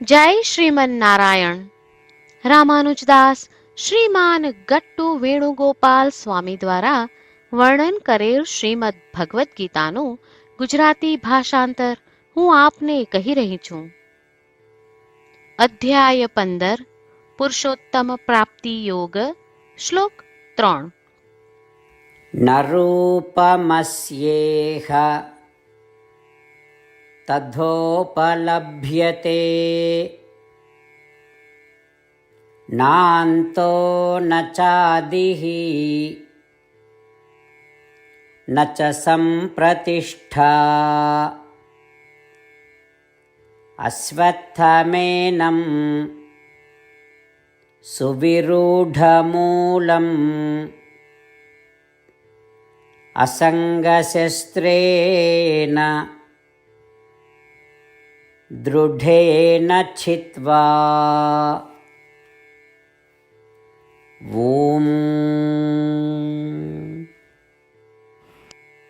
જય શ્રીમન નારાયણ રામાનુજદાસ શ્રીમાન ગટ્ટુ વેણુગોપાલ સ્વામી દ્વારા વર્ણન કરેલ શ્રીમદ ભગવદ્ ગીતાનું ગુજરાતી ભાષાંતર હું આપને કહી રહી છું. અધ્યાય પંદર, પુરુષોત્તમ પ્રાપ્તિ યોગ, શ્લોક ત્રણ. ન तथोपलभ्यते। नान्तो न चादिः न च सम्प्रतिष्ठा। अश्वत्थमेनं सुविरूढमूलम् असङ्गशस्त्रेण दृढेन छित्त्वा ॐ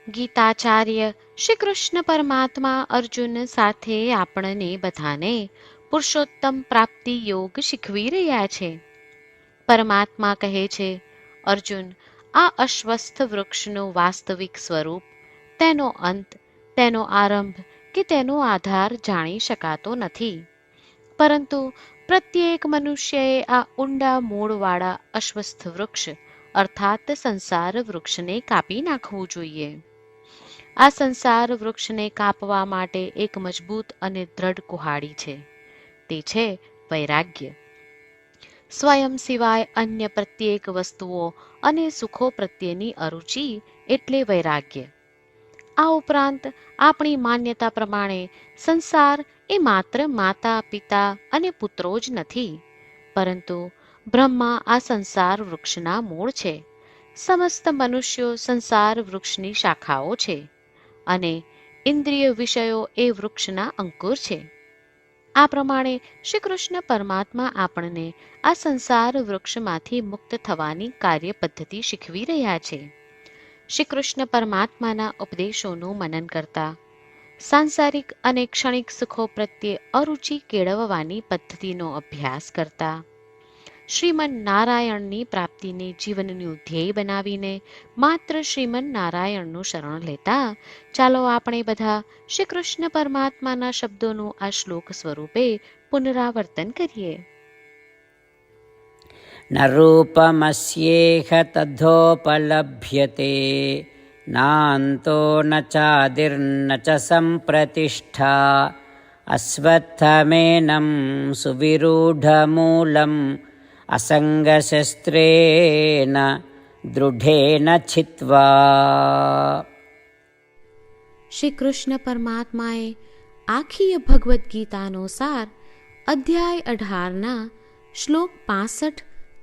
ગીતાચાર્ય શ્રી કૃષ્ણ પરમાત્મા અર્જુન સાથે આપણને બધાને પુરુષોત્તમ પ્રાપ્તિ યોગ શીખવી રહ્યા છે પરમાત્મા કહે છે અર્જુન આ અશ્વસ્થ વૃક્ષનું વાસ્તવિક સ્વરૂપ તેનો અંત તેનો આરંભ કે તેનો આધાર જાણી શકાતો નથી. પરંતુ પ્રત્યેક મનુષ્યએ આ ઊંડા મૂળવાળા અશ્વસ્થ વૃક્ષ, અર્થાત સંસાર વૃક્ષને કાપી નાખવું જોઈએ. આ સંસાર વૃક્ષને કાપવા માટે એક મજબૂત અને દ્રઢ કુહાડી છે. તે છે વૈરાગ્ય. સ્વયં સિવાય અન્ય પ્રત્યેક વસ્તુઓ અને સુખો પ્રત્યેની અરુચિ એટલે વૈરાગ્ય. આ ઉપરાંત આપણી માન્યતા પ્રમાણે સંસાર એ માત્ર માતા, પિતા અને પુત્રો જ નથી. પરંતુ બ્રહ્મા આ સંસાર વૃક્ષના મૂળ છે. સમસ્ત મનુષ્યો સંસાર વૃક્ષની શાખાઓ છે અને ઇન્દ્રિય વિષયો એ વૃક્ષના અંકુર છે. આ પ્રમાણે શ્રી કૃષ્ણ પરમાત્મા આપણને આ સંસાર વૃક્ષમાંથી મુક્ત થવાની કાર્ય પદ્ધતિ શીખવી રહ્યા છે. શ્રી કૃષ્ણ પરમાત્માના ઉપદેશોનું મનન કરતા. સાંસારિક અને ક્ષણિક સુખો પ્રત્યે અરુચિ કેળવવાની પદ્ધતિનો અભ્યાસ કરતા. શ્રીમન નારાયણની પ્રાપ્તિને જીવનનું ધ્યેય બનાવીને માત્ર શ્રીમન નારાયણનું શરણ લેતા, ચાલો આપણે બધા શ્રી કૃષ્ણ પરમાત્માના શબ્દોનું આ શ્લોક સ્વરૂપે પુનરાવર્તન કરીએ. न रूपमस्येह तथोपलभ्यते नान्तो न चादिर्न च सम्प्रतिष्ठा अश्वत्थमेनं सुविरूढमूलम् असङ्गशस्त्रेण दृढेन छित्त्वा શ્રી કૃષ્ણ પરમાત્માએ આખી ભગવદ્ ગીતાનો સાર અધ્યાય અઢારના શ્લોક પાસઠ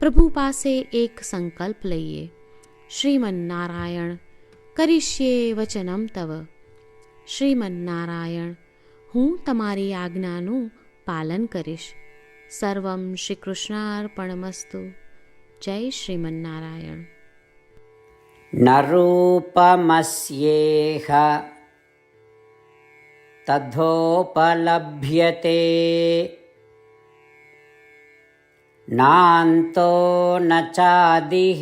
પ્રભુ પાસે એક સંકલ્પ લઈએ શ્રીમન નારાયણ કરીશ્યે વચનમ તવ શ્રીમન નારાયણ હું તમારી આજ્ઞાનું પાલન કરીશ સર્વમ શ્રી કૃષ્ણાર્પણમસ્તુ જય શ્રીમન નારાયણ न रूपमस्येह तथोपलभ्यते नान्तो न चादिः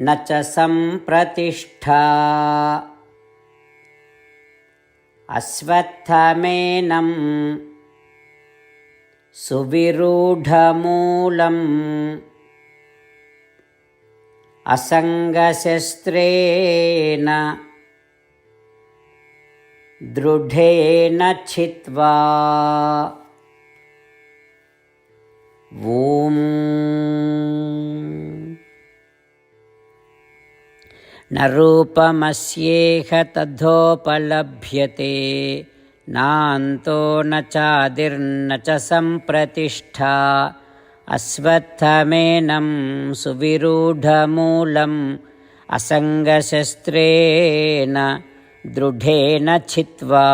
न च सम्प्रतिष्ठा। अश्वत्थमेनं सुविरूढमूलम् असङ्गशस्त्रेण दृढेन छित्त्वा ॐ। न रूपमस्येह तथोपलभ्यते नान्तो न चादिर्न च सम्प्रतिष्ठा अश्वत्थमेनं सुविरूढमूलम् असङ्गशस्त्रेण दृढेन छित्त्वा